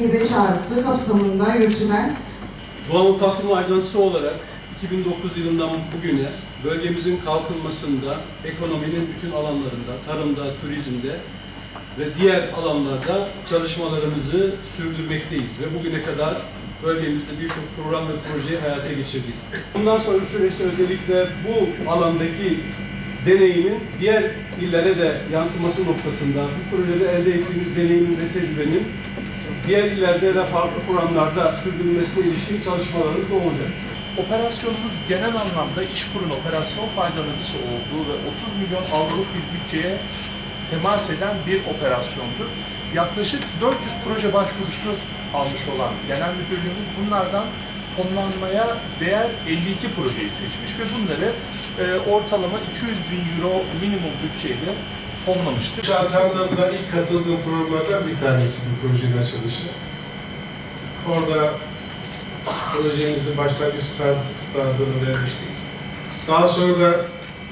hibe çağrısı kapsamında yürütülen Doğanın Kalkınma Ajansı olarak 2009 yılından bugüne bölgemizin kalkınmasında, ekonominin bütün alanlarında, tarımda, turizmde ve diğer alanlarda çalışmalarımızı sürdürmekteyiz ve bugüne kadar bölgemizde birçok program ve proje hayata geçirdik. Bundan sonra süreçte özellikle bu alandaki deneyimin diğer illere de yansıması noktasında bu projede elde ettiğimiz deneyimin ve tecrübenin diğer illerde ve farklı programlarda sürdürülmesine ilişkin çalışmalarımız olacak. Operasyonumuz genel anlamda İşkur'un operasyon faydalanıcısı olduğu ve 30 milyon avroluk bir bütçeye temas eden bir operasyondur. Yaklaşık 400 proje başvurusu almış olan genel müdürlüğümüz bunlardan fonlanmaya değer 52 projeyi seçmiş ve bunları e, ortalama 200 bin euro minimum bütçeyle fonlamıştır. Şatam'da ilk katıldığım programlardan bir tanesi bu projenin açılışı. Orada projemizin başlangıç startını vermiştik. Daha sonra da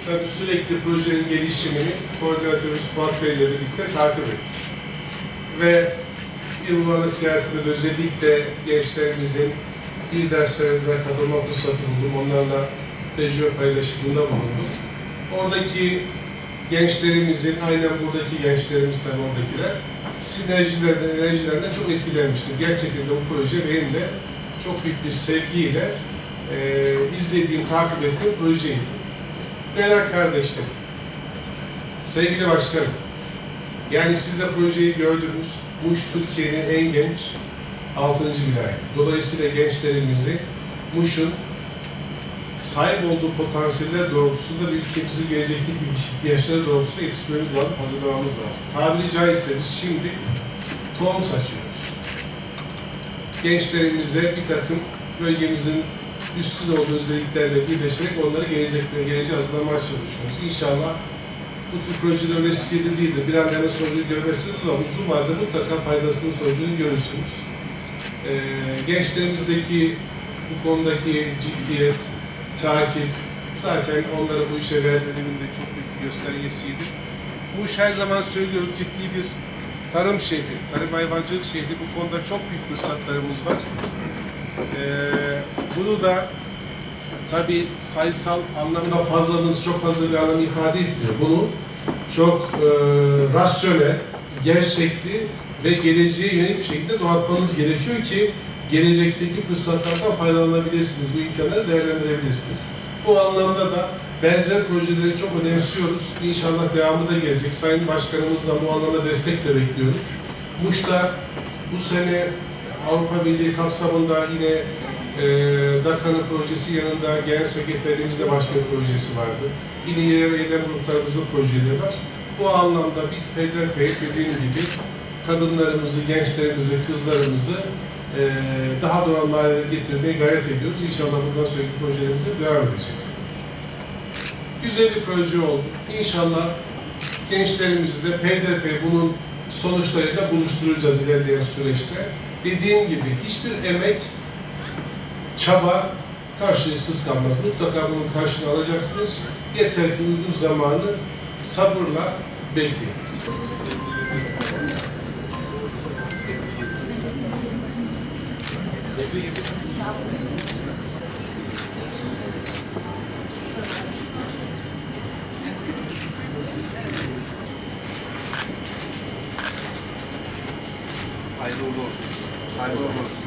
tabii sürekli projenin gelişimini koordinatörümüz Fuat Bey ile birlikte takip ettik. Ve seyahatimde de özellikle gençlerimizin il derslerine katılma fırsatı buldum. Onlarla tecrübe paylaşımında bulundum. Oradaki gençlerimizin, aynen buradaki gençlerimiz tabii oradakiler, sinerjilerden, enerjilerden çok etkilenmiştim. Gerçekten de bu proje benim de çok büyük bir sevgiyle eee izlediğim, takip ettiğim projeydi. Değerli kardeşlerim, sevgili başkanım, yani siz de projeyi gördünüz. Muş Türkiye'nin en genç 6. vilayet. Dolayısıyla gençlerimizi Muş'un sahip olduğu potansiyeller doğrultusunda bir ülkemizin gelecekteki ihtiyaçları doğrultusunda yetiştirmemiz lazım, hazırlamamız lazım. Tabiri caizse biz şimdi tohum saçıyoruz. Gençlerimize bir takım bölgemizin üstün olduğu özelliklerle birleşerek onları gelecekte, geleceğe hazırlamaya çalışıyoruz. İnşallah bu tür projeler vesile değildir. Bir anda hemen sonucu görmezsiniz ama uzun vadede mutlaka faydasının sonucunu görürsünüz. Ee, gençlerimizdeki bu konudaki ciddiyet, takip, zaten onları bu işe vermenin de çok büyük bir göstergesiydi. Bu iş her zaman söylüyoruz ciddi bir tarım şehri, tarım hayvancılık şehri. Bu konuda çok büyük fırsatlarımız var. Ee, bunu da tabii sayısal anlamda fazlalığınız çok fazla bir anlam ifade etmiyor. Bunu çok e, rasyonel, gerçekli ve geleceğe yönelik bir şekilde doğatmanız gerekiyor ki gelecekteki fırsatlardan faydalanabilirsiniz, bu imkanları değerlendirebilirsiniz. Bu anlamda da benzer projeleri çok önemsiyoruz. İnşallah devamı da gelecek. Sayın Başkanımızla bu anlamda destek de bekliyoruz. Muş'ta bu sene Avrupa Birliği kapsamında yine e, DAKA'nın projesi yanında genel sekreterimizde başka bir projesi vardı. Yine yer eylem gruplarımızın projeleri var. Bu anlamda biz peyderpey dediğim gibi kadınlarımızı, gençlerimizi, kızlarımızı e, daha doğal hale getirmeye gayret ediyoruz. İnşallah bundan sonraki projelerimize devam edecek. Güzel bir proje oldu. İnşallah gençlerimizi de peyderpey bunun sonuçlarıyla buluşturacağız ilerleyen süreçte. Dediğim gibi hiçbir emek, çaba karşılıksız kalmaz. Mutlaka bunun karşılığını alacaksınız. Yeter ki uzun zamanı sabırla Beijo. Ayrılır. Ayrılır.